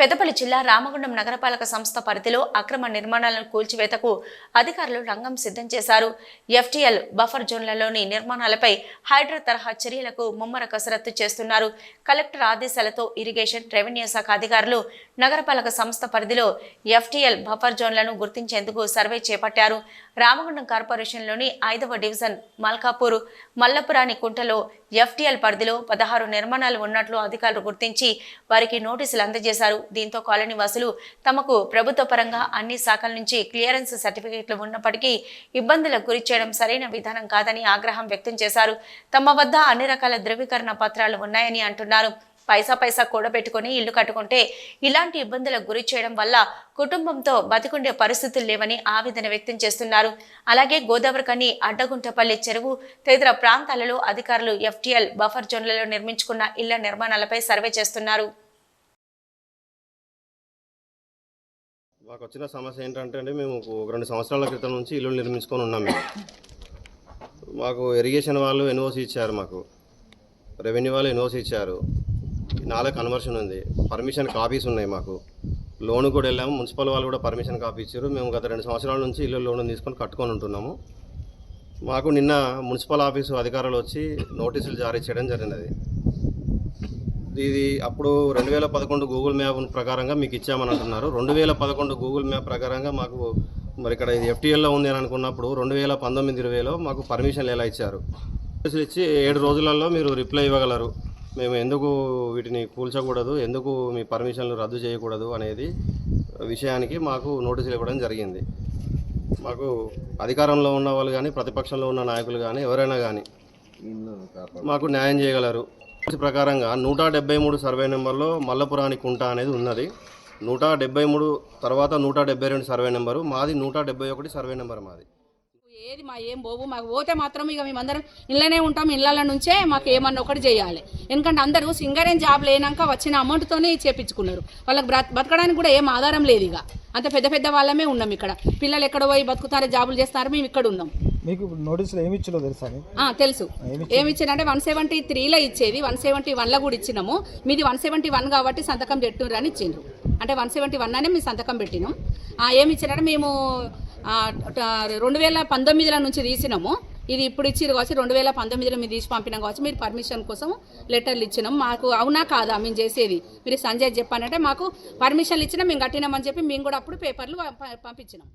పెద్దపల్లి జిల్లా రామగుండం నగరపాలక సంస్థ పరిధిలో అక్రమ నిర్మాణాలను కూల్చివేతకు అధికారులు రంగం సిద్ధం చేశారు. ఎఫ్టీఎల్ బఫర్ జోన్లలోని నిర్మాణాలపై హైడ్రా తరహా చర్యలకు ముమ్మర కసరత్తు చేస్తున్నారు. కలెక్టర్ ఆదేశాలతో ఇరిగేషన్ రెవెన్యూ శాఖ అధికారులు నగరపాలక సంస్థ పరిధిలో ఎఫ్టీఎల్ బఫర్ జోన్లను గుర్తించేందుకు సర్వే చేపట్టారు. రామగుండం కార్పొరేషన్లోని ఐదవ డివిజన్ మల్కాపూర్ మల్లపురాని కుంటలో ఎఫ్టీఎల్ పరిధిలో పదహారు నిర్మాణాలు ఉన్నట్లు అధికారులు గుర్తించి వారికి నోటీసులు అందజేశారు. దీంతో కాలనీ వాసులు తమకు ప్రభుత్వ పరంగా అన్ని శాఖల నుంచి క్లియరెన్స్ సర్టిఫికేట్లు ఉన్నప్పటికీ ఇబ్బందులకు గురి చేయడం సరైన విధానం కాదని ఆగ్రహం వ్యక్తం చేశారు. తమ వద్ద అన్ని రకాల ధృవీకరణ పత్రాలు ఉన్నాయని అంటున్నారు. పైసా పైసా కూడబెట్టుకుని ఇల్లు కట్టుకుంటే ఇలాంటి ఇబ్బందులకు గురి చేయడం వల్ల కుటుంబంతో బతికుండే పరిస్థితులు లేవని ఆవేదన వ్యక్తం చేస్తున్నారు. అలాగే గోదావరికని అడ్డగుంటపల్లి చెరువు తదితర ప్రాంతాలలో అధికారులు ఎఫ్టీఎల్ బఫర్ జోన్లలో నిర్మించుకున్న ఇళ్ళ నిర్మాణాలపై సర్వే చేస్తున్నారు. మాకు వచ్చిన సమస్య ఏంటంటే అండి మేము ఒక రెండు సంవత్సరాల క్రితం నుంచి ఇల్లు నిర్మించుకొని ఉన్నాం మేము. మాకు ఇరిగేషన్ వాళ్ళు ఎన్ఓసి ఇచ్చారు మాకు. రెవెన్యూ వాళ్ళు ఎన్ఓసి ఇచ్చారు. నాలుగు కన్వర్షన్ ఉంది. పర్మిషన్ కాపీస్ ఉన్నాయి మాకు. లోన్ కూడా వెళ్ళాము. మున్సిపల్ వాళ్ళు కూడా పర్మిషన్ కాపీ ఇచ్చారు. మేము గత రెండు సంవత్సరాల నుంచి ఇల్లు లోన్ తీసుకొని కట్టుకొని ఉంటున్నాము. మాకు నిన్న మున్సిపల్ ఆఫీసు అధికారులు వచ్చి నోటీసులు జారీ చేయడం జరిగినది. ఇది అప్పుడు రెండు వేల పదకొండు గూగుల్ మ్యాప్ ప్రకారంగా మీకు ఇచ్చామని అంటున్నారు. రెండు వేల పదకొండు గూగుల్ మ్యాప్ ప్రకారంగా మాకు మరి ఇక్కడ ఇది ఎఫ్టీఎల్లో ఉంది అని అనుకున్నప్పుడు రెండు వేల పంతొమ్మిది ఇరవైలో మాకు పర్మిషన్లు ఎలా ఇచ్చారు? ఇచ్చి ఏడు రోజులలో మీరు రిప్లై ఇవ్వగలరు. మేము ఎందుకు వీటిని కూల్చకూడదు ఎందుకు మీ పర్మిషన్లు రద్దు చేయకూడదు అనేది విషయానికి మాకు నోటీసులు ఇవ్వడం జరిగింది. మాకు అధికారంలో ఉన్న వాళ్ళు కానీ ప్రతిపక్షంలో ఉన్న నాయకులు కానీ ఎవరైనా కానీ మాకు న్యాయం చేయగలరు. ప్రకారంగా నూట డెబ్బై మూడు సర్వే నెంబర్లో మల్లపురాని కుంట అనేది ఉన్నది. నూట డెబ్బై మూడు తర్వాత నూట డెబ్బై రెండు సర్వే నెంబరు. మాది నూట డెబ్బై ఒకటి సర్వే నెంబర్ మాది. ఏది మా ఏం పోవు మాకు పోతే మాత్రం ఇక మేమందరం ఇళ్ళనే ఉంటాం. ఇళ్ళ నుంచే మాకు ఏమన్నా ఒకటి చేయాలి. ఎందుకంటే అందరూ సింగరేం జాబ్ లేనాక వచ్చిన అమౌంట్తోనే చేపించుకున్నారు. వాళ్ళకి బ్రత బతకడానికి కూడా ఏం ఆధారం లేదు ఇక. అంత పెద్ద పెద్ద వాళ్ళమే ఉన్నాం ఇక్కడ. పిల్లలు ఎక్కడ పోయి బతుకుతారో జాబులు చేస్తారో మేము ఇక్కడ ఉన్నాం. మీకు నోటీసులు ఏమి ఇచ్చిందో తెలుసా తెలుసు. ఏమి ఇచ్చారంటే వన్ సెవెంటీ త్రీలో ఇచ్చేది వన్ సెవెంటీ వన్లో కూడా ఇచ్చినాము. మీది వన్ సెవెంటీ వన్ కాబట్టి సంతకం పెట్టుర్రు అని ఇచ్చిండ్రు. అంటే వన్ సెవెంటీ వన్ అనే మేము సంతకం పెట్టినాం. ఆ, ఏమి ఇచ్చారంటే మేము రెండు వేల పంతొమ్మిదిలో నుంచి తీసినాము. ఇది ఇప్పుడు ఇచ్చిరు కావచ్చు రెండు వేల పంతొమ్మిదిలో మీరు తీసి పంపినాం కావచ్చు. మీరు పర్మిషన్ కోసం లెటర్లు ఇచ్చినాం. మాకు అవునా కాదా మేము చేసేది? మీరు సంజయ్ చెప్పానంటే మాకు పర్మిషన్లు ఇచ్చినా మేము కట్టినామని చెప్పి మేము కూడా అప్పుడు పేపర్లు పంపించినాం.